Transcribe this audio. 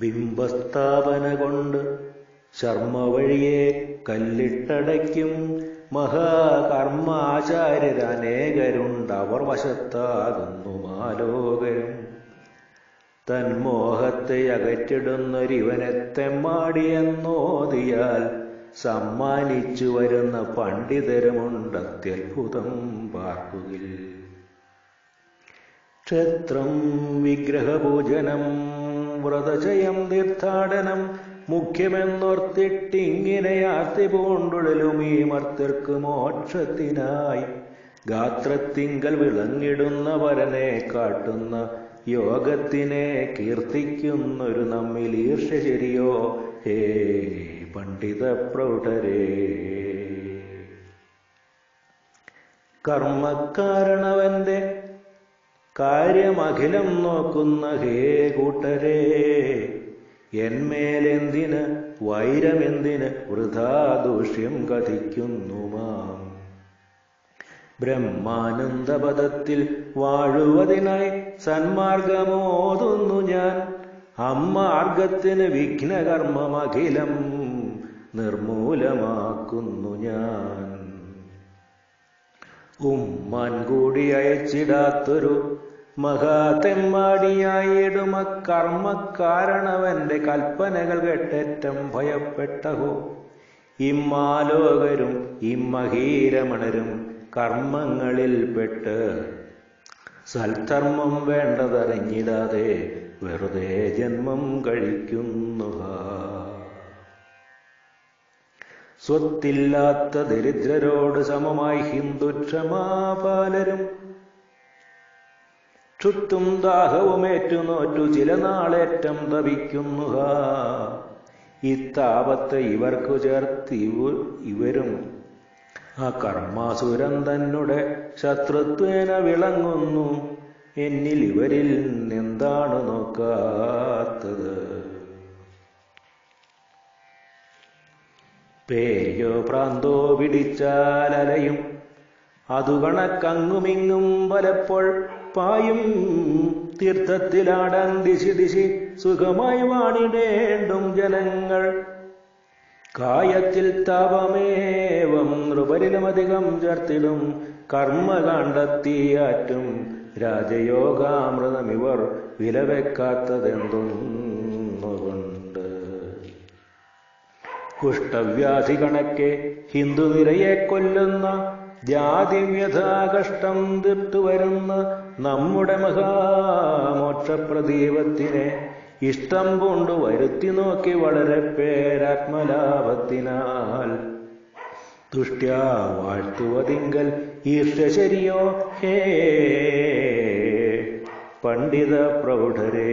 ബിംബസ്ഥാപന കൊണ്ട് ശർമ്മ വഴിയെ കല്ലിട്ടടയ്ക്കും മഹാകർമാചാര്യരനേകരുണ്ടവർ വശത്താകുന്നു മാലോകരും തന്മോഹത്തെ അകറ്റിടുന്നൊരിവനെ തെമ്മാടിയെന്നോതിയാൽ സമ്മാനിച്ചു വരുന്ന പണ്ഡിതരുമുണ്ടത്യത്ഭുതം പാർക്കുകിൽ. ക്ഷേത്രം വിഗ്രഹപൂജനം വ്രതജയം തീർത്ഥാടനം മുഖ്യമെന്നോർത്തിട്ടിങ്ങനെ ആർത്തി പൂണ്ടുഴലും ഈ മർത്തർക്ക് മോക്ഷത്തിനായി. ഗാത്രത്തിങ്കൽ വിളങ്ങിടുന്ന വരനെ കാട്ടുന്ന യോഗത്തിനെ കീർത്തിക്കുന്നൊരു നമ്മിൽ ഈർഷ ശരിയോ? ഹേ പണ്ഡിത പ്രൗഢരേ കർമ്മക്കാരണവന്റെ കാര്യമഖിലം നോക്കുന്ന ഹേ കൂട്ടരേ എന്മേലെന്തിന് വൈരമെന്തിന് വൃഥാ ദൂഷ്യം കഥിക്കുന്നു മാം. ബ്രഹ്മാനന്ദപദത്തിൽ വാഴുവതിനായി സന്മാർഗമോതുന്നു ഞാൻ. അമ്മാർഗത്തിന് വിഘ്നകർമ്മമഖിലം നിർമൂലമാക്കുന്നു ഞാൻ. ഉമ്മാൻ കൂടി അയച്ചിടാത്തൊരു മഹാതെമ്മാടിയായിടുമ കർമ്മക്കാരണവന്റെ കൽപ്പനകൾ കേട്ടേറ്റം ഭയപ്പെട്ടഹോ. ഇമ്മാലോകരും ഇമ്മഹീരമണരും കർമ്മങ്ങളിൽപ്പെട്ട് സൽധർമ്മം വേണ്ടതറിഞ്ഞിടാതെ വെറുതെ ജന്മം കഴിക്കുന്നു സ്വത്തില്ലാത്ത ദരിദ്രരോട് സമമായി ഹിന്ദുക്ഷമാപാലരും ചുറ്റും ദാഹവുമേറ്റുനോറ്റു ചില നാളേറ്റം തപിക്കുന്നു താപത്തെ ഇവർക്കു ചേർത്ത് ഇവരും. ആ കർമാസുരൻ തന്നെ ശത്രുത്വേന വിളങ്ങുന്നു. എന്നിൽ ഇവരിൽ എന്താണ് നോക്കാത്തത്. പേയോ പ്രാന്തോ പിടിച്ചാലലയും അതു കണക്കങ്ങുമിങ്ങും പലപ്പോൾ പായും തീർത്ഥത്തിലാടാൻ ദിശി ദിശി സുഖമായി വാണിടേണ്ടും ജനങ്ങൾ. കായത്തിൽ താപമേവം നൃപരിലുമധികം ചേർത്തിടും കർമ്മകാണ്ഡത്തിയാറ്റും രാജയോഗാമൃതമിവർ വിലവെക്കാത്തതെന്തുകൊണ്ട് കുഷ്ഠവ്യാധി കണക്കെ ഹിന്ദു നിരയെ കൊല്ലുന്ന ജാതിവ്യഥാകഷ്ടം തീർത്തുവരുന്ന നമ്മുടെ മഹാമോക്ഷപ്രദീപത്തിനെ ഇഷ്ടം കൊണ്ടു വരുത്തി നോക്കി വളരെ പേരാത്മലാഭത്തിനാൽ തുഷ്ട്യാ വാഴ്ത്തുവതിങ്കൽ ഈർഷ ശരിയോ ഹേ പണ്ഡിത പ്രൗഢരേ